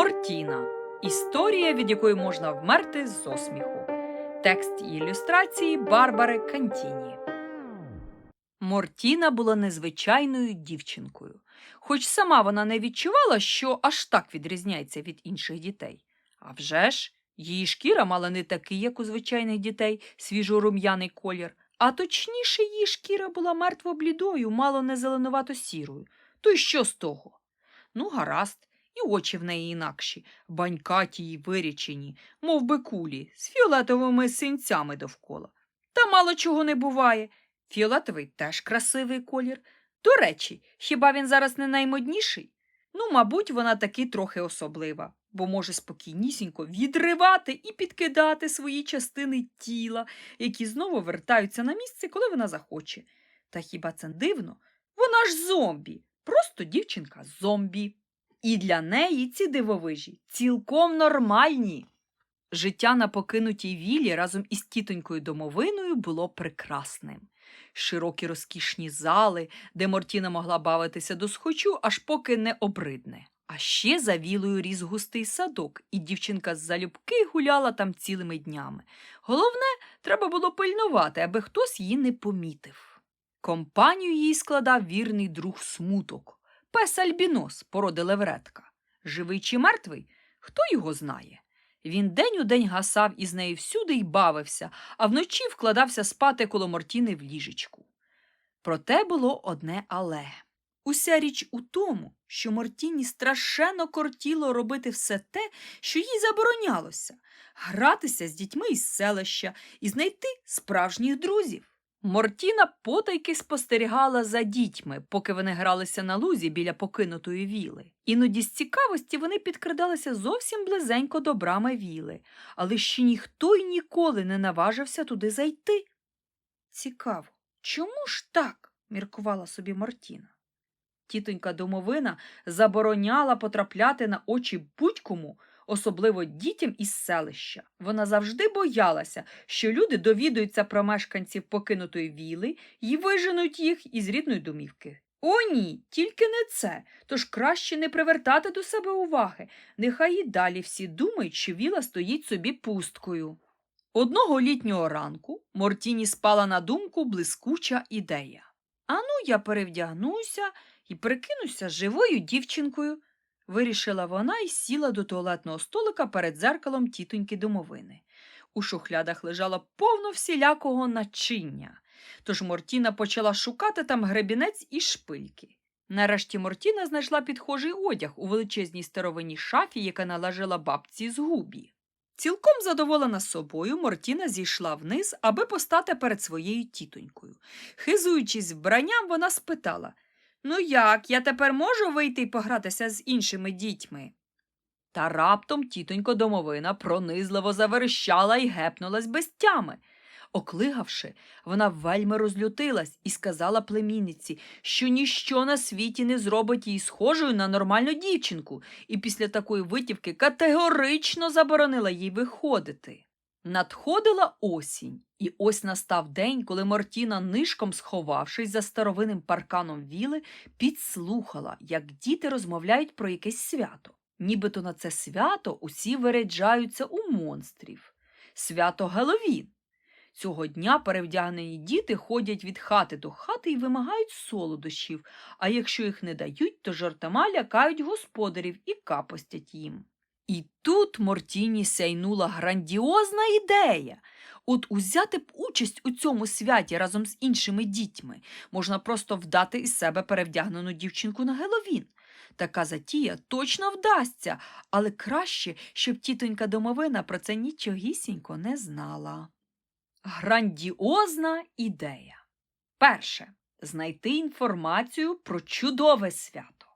Мортіна. Історія, від якої можна вмерти з осміху. Текст і ілюстрації Барбари Кантіні. Мортіна була незвичайною дівчинкою, хоч сама вона не відчувала, що аж так відрізняється від інших дітей. А вже ж, її шкіра мала не такий, як у звичайних дітей, свіжорум'яний колір, а точніше, її шкіра була мертво-блідою, мало не зеленувато-сірою. То й що з того? Ну, гаразд, і очі в неї інакші, банькаті й вирічені, мов би кулі, з фіолетовими синцями довкола. Та мало чого не буває. Фіолетовий теж красивий колір. До речі, хіба він зараз не наймодніший? Ну, мабуть, вона таки трохи особлива, бо може спокійнісінько відривати і підкидати свої частини тіла, які знову вертаються на місце, коли вона захоче. Та хіба це дивно? Вона ж зомбі, просто дівчинка зомбі. І для неї ці дивовижі цілком нормальні. Життя на покинутій вілі разом із тітонькою домовиною було прекрасним. Широкі розкішні зали, де Мортіна могла бавитися до схочу, аж поки не обридне. А ще за вілою ріс густий садок, і дівчинка з залюбки гуляла там цілими днями. Головне, треба було пильнувати, аби хтось її не помітив. Компанію їй складав вірний друг смуток. Пес Альбінос, породи левретка. Живий чи мертвий? Хто його знає? Він день у день гасав із нею всюди й бавився, а вночі вкладався спати коло Мортіни в ліжечку. Проте було одне але. Уся річ у тому, що Мортіні страшенно кортіло робити все те, що їй заборонялося гратися з дітьми із селища і знайти справжніх друзів. Мортіна потайки спостерігала за дітьми, поки вони гралися на лузі біля покинутої віли. Іноді з цікавості вони підкрадалися зовсім близенько до брами віли, але ще ніхто й ніколи не наважився туди зайти. Цікаво, чому ж так? міркувала собі Мортіна. Тітонька домовина забороняла потрапляти на очі будь-кому, особливо дітям із селища. Вона завжди боялася, що люди довідуються про мешканців покинутої віли і виженуть їх із рідної домівки. О, ні, тільки не це. Тож краще не привертати до себе уваги. Нехай і далі всі думають, що віла стоїть собі пусткою. Одного літнього ранку Мортіні спала на думку блискуча ідея. Ану, я перевдягнуся і прикинуся живою дівчинкою вирішила вона і сіла до туалетного столика перед дзеркалом тітоньки домовини. У шухлядах лежало повно всілякого начиння, тож Мортіна почала шукати там гребінець і шпильки. Нарешті Мортіна знайшла підхожий одяг у величезній старовинній шафі, яка належала бабці з губі. Цілком задоволена собою, Мортіна зійшла вниз, аби постати перед своєю тітонькою. Хизуючись вбранням, вона спитала Ну як, я тепер можу вийти і погратися з іншими дітьми? Та раптом тітонько домовина пронизливо заверещала і гепнулась без тями. Оклигавши, вона вельми розлютилась і сказала племінниці, що ніщо на світі не зробить її схожою на нормальну дівчинку, і після такої витівки категорично заборонила їй виходити. Надходила осінь, і ось настав день, коли Мортіна, нишком сховавшись за старовинним парканом віли, підслухала, як діти розмовляють про якесь свято. Нібито на це свято усі виряджаються у монстрів. Свято Геловін. Цього дня перевдягнені діти ходять від хати до хати і вимагають солодощів, а якщо їх не дають, то жартома лякають господарів і капостять їм. І тут Мортіні сяйнула грандіозна ідея. От узяти б участь у цьому святі разом з іншими дітьми можна просто вдати із себе перевдягнену дівчинку на Геловін. Така затія точно вдасться, але краще, щоб тітонька домовина про це нічогісінько не знала. Грандіозна ідея. Перше. Знайти інформацію про чудове свято.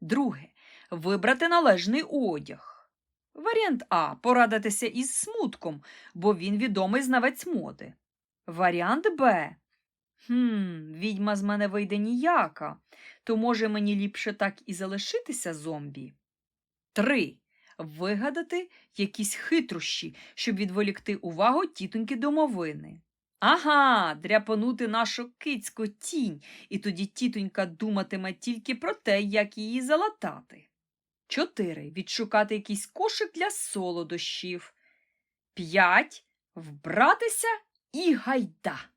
Друге вибрати належний одяг. Варіант А порадитися із смутком, бо він відомий знавець моди. Варіант Б. Хм, відьма з мене вийде ніяка, то може мені ліпше так і залишитися зомбі. 3. Вигадати якісь хитрощі, щоб відволікти увагу тітоньки домовини. Ага, дряпанути нашу кицьку тінь, і тоді тітонька думатиме тільки про те, як її залатати. Чотири. Відшукати якийсь кошик для солодощів. П'ять. Вбратися і гайда.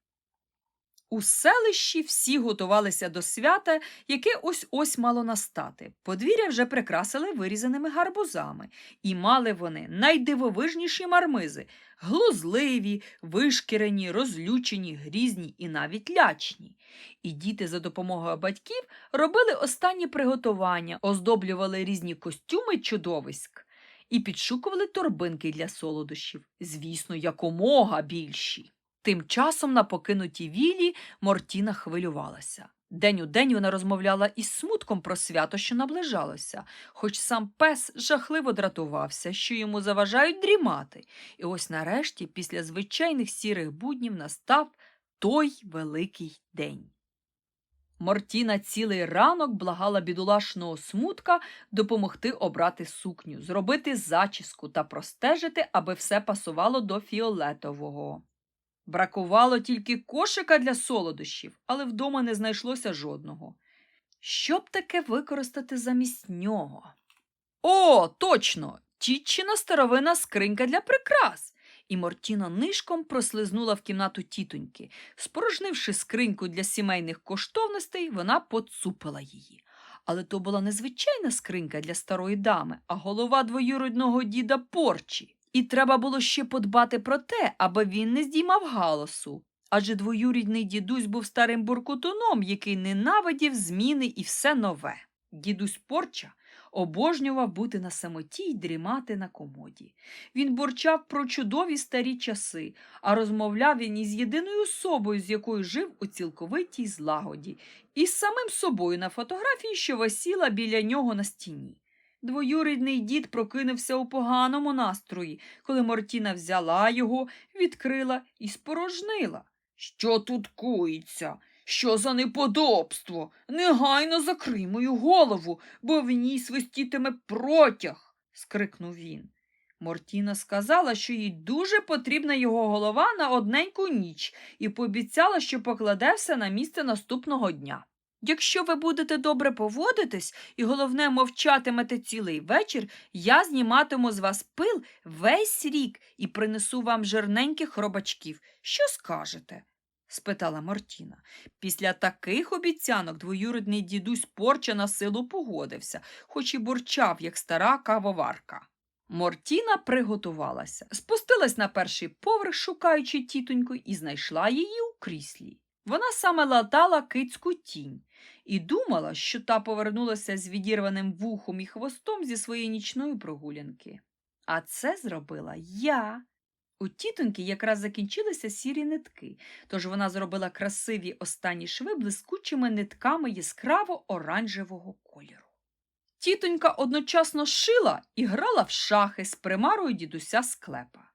У селищі всі готувалися до свята, яке ось ось мало настати. Подвір'я вже прикрасили вирізаними гарбузами, і мали вони найдивовижніші мармизи глузливі, вишкірені, розлючені, грізні і навіть лячні. І діти за допомогою батьків робили останні приготування, оздоблювали різні костюми чудовиськ і підшукували торбинки для солодощів, звісно, якомога більші. Тим часом на покинутій вілі Мортіна хвилювалася. День у день вона розмовляла із смутком про свято, що наближалося, хоч сам пес жахливо дратувався, що йому заважають дрімати. І ось нарешті, після звичайних сірих буднів, настав той великий день. Мортіна цілий ранок благала бідолашного смутка допомогти обрати сукню, зробити зачіску та простежити, аби все пасувало до фіолетового. Бракувало тільки кошика для солодощів, але вдома не знайшлося жодного. Що б таке використати замість нього? О, точно! Тітчина старовина скринька для прикрас. І Мортіна нишком прослизнула в кімнату тітоньки. Спорожнивши скриньку для сімейних коштовностей, вона поцупила її. Але то була не звичайна скринька для старої дами, а голова двоюродного діда Порчі. І треба було ще подбати про те, аби він не здіймав галасу. Адже двоюрідний дідусь був старим буркутуном, який ненавидів зміни і все нове. Дідусь Порча обожнював бути на самоті й дрімати на комоді. Він бурчав про чудові старі часи, а розмовляв він із єдиною особою, з якою жив у цілковитій злагоді, і з самим собою на фотографії, що висіла біля нього на стіні. Двоюрідний дід прокинувся у поганому настрої, коли Мортіна взяла його, відкрила і спорожнила. Що тут коїться? Що за неподобство? Негайно закрий мою голову, бо в ній свистітиме протяг. скрикнув він. Мортіна сказала, що їй дуже потрібна його голова на одненьку ніч, і пообіцяла, що покладе все на місце наступного дня. Якщо ви будете добре поводитись і, головне, мовчатимете цілий вечір, я зніматиму з вас пил весь рік і принесу вам жирненьких робачків. Що скажете? спитала Мортіна. Після таких обіцянок двоюрідний дідусь порча на силу погодився, хоч і бурчав, як стара кавоварка. Мортіна приготувалася, спустилась на перший поверх, шукаючи тітоньку, і знайшла її у кріслі. Вона саме латала кицьку тінь і думала, що та повернулася з відірваним вухом і хвостом зі своєї нічної прогулянки. А це зробила я. У тітоньки якраз закінчилися сірі нитки, тож вона зробила красиві останні шви блискучими нитками яскраво оранжевого кольору. Тітонька одночасно шила і грала в шахи з примарою дідуся склепа.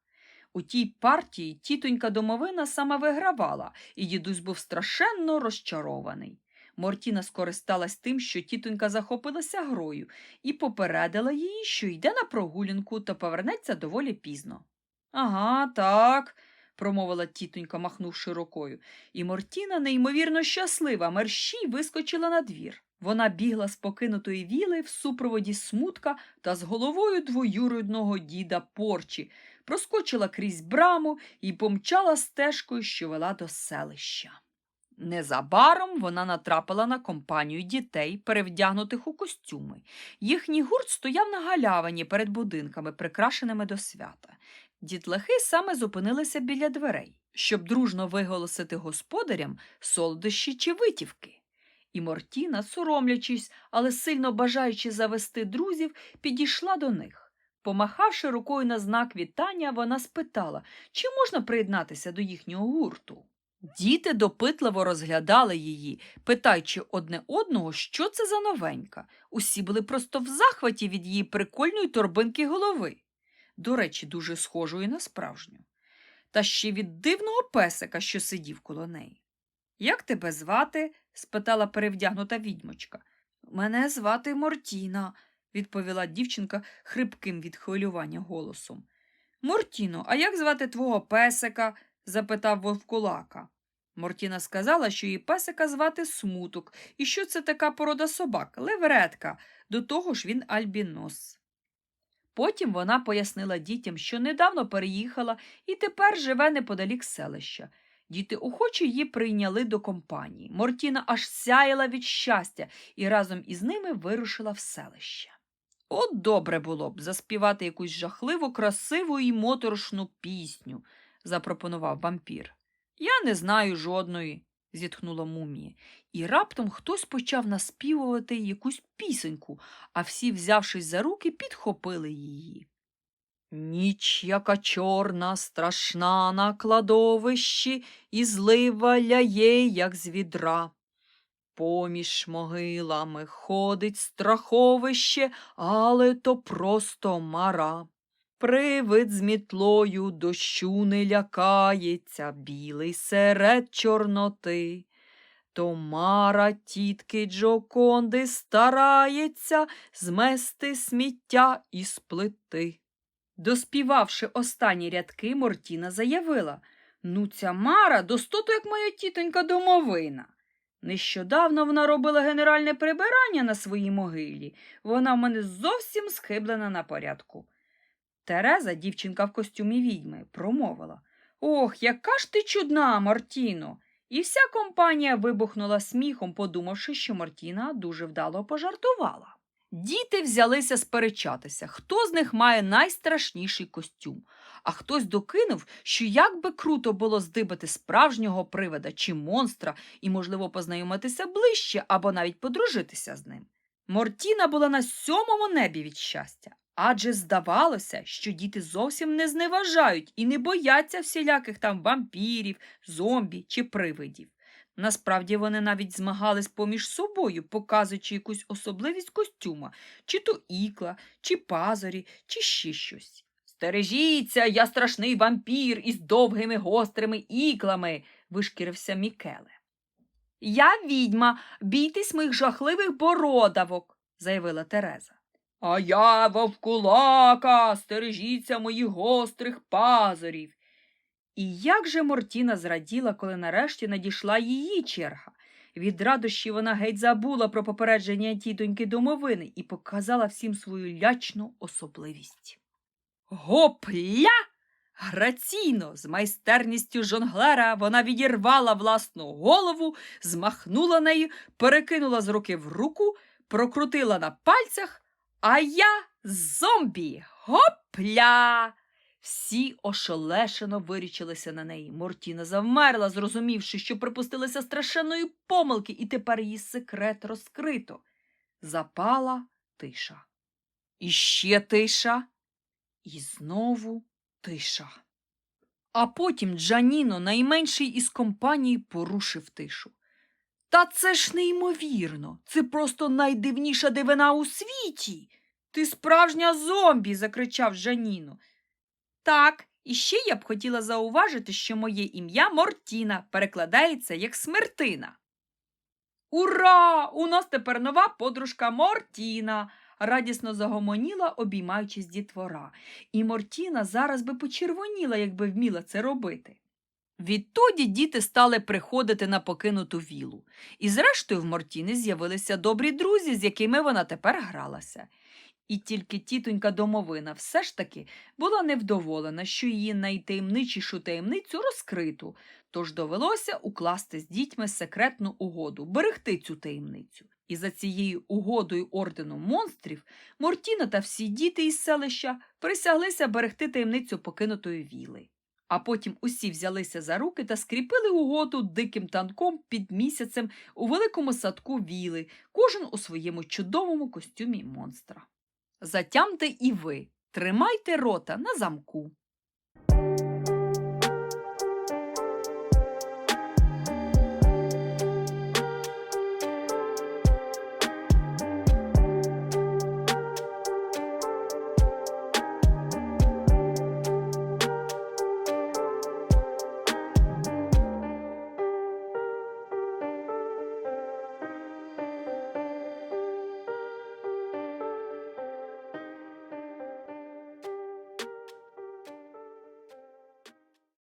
У тій партії тітонька домовина саме вигравала, і дідусь був страшенно розчарований. Мортіна скористалась тим, що тітонька захопилася грою, і попередила її, що йде на прогулянку та повернеться доволі пізно. Ага, так, промовила тітонька, махнувши рукою, і Мортіна, неймовірно щаслива, мерщій вискочила на двір. Вона бігла з покинутої віли в супроводі смутка та з головою двоюродного діда Порчі, проскочила крізь браму і помчала стежкою, що вела до селища. Незабаром вона натрапила на компанію дітей, перевдягнутих у костюми. Їхній гурт стояв на галявині перед будинками, прикрашеними до свята. Дітлахи саме зупинилися біля дверей, щоб дружно виголосити господарям солодощі чи витівки. І Мортіна, соромлячись, але сильно бажаючи завести друзів, підійшла до них. Помахавши рукою на знак вітання, вона спитала, чи можна приєднатися до їхнього гурту. Діти допитливо розглядали її, питаючи одне одного, що це за новенька. Усі були просто в захваті від її прикольної торбинки голови. До речі, дуже схожої на справжню. Та ще від дивного песика, що сидів коло неї. Як тебе звати? спитала перевдягнута відьмочка. Мене звати Мортіна, відповіла дівчинка хрипким від хвилювання голосом. Мортіно, а як звати твого песика? запитав вовкулака. Мортіна сказала, що її песика звати Смуток, і що це така порода собак, леверетка, до того ж він альбінос. Потім вона пояснила дітям, що недавно переїхала і тепер живе неподалік селища. Діти охоче її прийняли до компанії. Мортіна аж сяяла від щастя і разом із ними вирушила в селище. От добре було б заспівати якусь жахливо красиву і моторошну пісню, запропонував вампір. Я не знаю жодної, зітхнула мумія. І раптом хтось почав наспівувати якусь пісеньку, а всі, взявшись за руки, підхопили її. Ніч, яка чорна, страшна на кладовищі, і злива ляє, як з відра. Поміж могилами ходить страховище, але то просто мара. Привид з мітлою дощу не лякається, білий серед чорноти. То Мара тітки Джоконди старається змести сміття із плити. Доспівавши останні рядки, Мортіна заявила Ну, ця Мара достоту, як моя тітонька домовина. Нещодавно вона робила генеральне прибирання на своїй могилі. Вона в мене зовсім схиблена на порядку. Тереза, дівчинка в костюмі відьми, промовила Ох, яка ж ти чудна, Мартіно. І вся компанія вибухнула сміхом, подумавши, що Мартіна дуже вдало пожартувала. Діти взялися сперечатися, хто з них має найстрашніший костюм, а хтось докинув, що як би круто було здибати справжнього привида чи монстра і, можливо, познайомитися ближче або навіть подружитися з ним. Мортіна була на сьомому небі від щастя, адже здавалося, що діти зовсім не зневажають і не бояться всіляких там вампірів, зомбі чи привидів. Насправді вони навіть змагались поміж собою, показуючи якусь особливість костюма, чи то ікла, чи пазорі, чи ще щось. Стережіться, я страшний вампір із довгими гострими іклами, вишкірився Мікеле. Я відьма, бійтесь моїх жахливих бородавок, заявила Тереза. А я вовкулака, стережіться моїх гострих пазурів. І як же Мортіна зраділа, коли нарешті надійшла її черга. Від радощі вона геть забула про попередження тітоньки домовини і показала всім свою лячну особливість. Гопля! Граційно, з майстерністю жонглера вона відірвала власну голову, змахнула нею, перекинула з руки в руку, прокрутила на пальцях, а я зомбі. Гопля! Всі ошелешено вирічилися на неї. Мортіна завмерла, зрозумівши, що припустилася страшенної помилки, і тепер її секрет розкрито. Запала тиша. І ще тиша, і знову тиша. А потім Джаніно, найменший із компанії, порушив тишу. Та це ж неймовірно. Це просто найдивніша дивина у світі. Ти справжня зомбі. закричав Джаніно. Так, і ще я б хотіла зауважити, що моє ім'я Мортіна перекладається як смертина. Ура! У нас тепер нова подружка Мортіна. радісно загомоніла, обіймаючись дітвора. І Мортіна зараз би почервоніла, якби вміла це робити. Відтоді діти стали приходити на покинуту вілу, і зрештою в Мортіни з'явилися добрі друзі, з якими вона тепер гралася. І тільки тітонька домовина все ж таки була невдоволена, що її найтаємничішу таємницю розкриту, тож довелося укласти з дітьми секретну угоду, берегти цю таємницю. І за цією угодою ордену монстрів Мортіна та всі діти із селища присяглися берегти таємницю покинутої віли. А потім усі взялися за руки та скріпили угоду диким танком під місяцем у великому садку віли, кожен у своєму чудовому костюмі монстра. Затямте і ви, тримайте рота на замку.